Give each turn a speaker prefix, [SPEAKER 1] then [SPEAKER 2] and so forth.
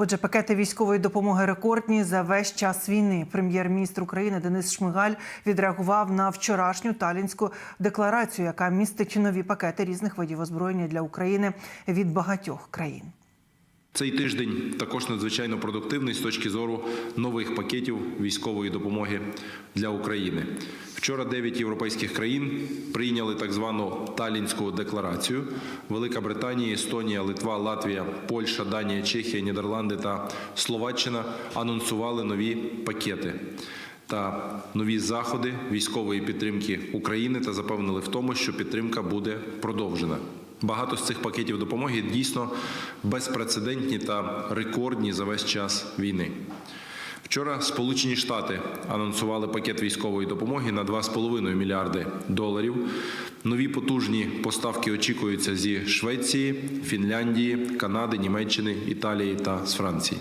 [SPEAKER 1] Отже, пакети військової допомоги рекордні за весь час війни. Прем'єр-міністр України Денис Шмигаль відреагував на вчорашню талінську декларацію, яка містить нові пакети різних видів озброєння для України від багатьох країн.
[SPEAKER 2] Цей тиждень також надзвичайно продуктивний з точки зору нових пакетів військової допомоги для України. Вчора 9 європейських країн прийняли так звану Талінську декларацію. Велика Британія, Естонія, Литва, Латвія, Польща, Данія, Чехія, Нідерланди та Словаччина анонсували нові пакети. Та нові заходи військової підтримки України та запевнили в тому, що підтримка буде продовжена. Багато з цих пакетів допомоги дійсно безпрецедентні та рекордні за весь час війни. Вчора Сполучені Штати анонсували пакет військової допомоги на 2,5 мільярди доларів. Нові потужні поставки очікуються зі Швеції, Фінляндії, Канади, Німеччини, Італії та з Франції.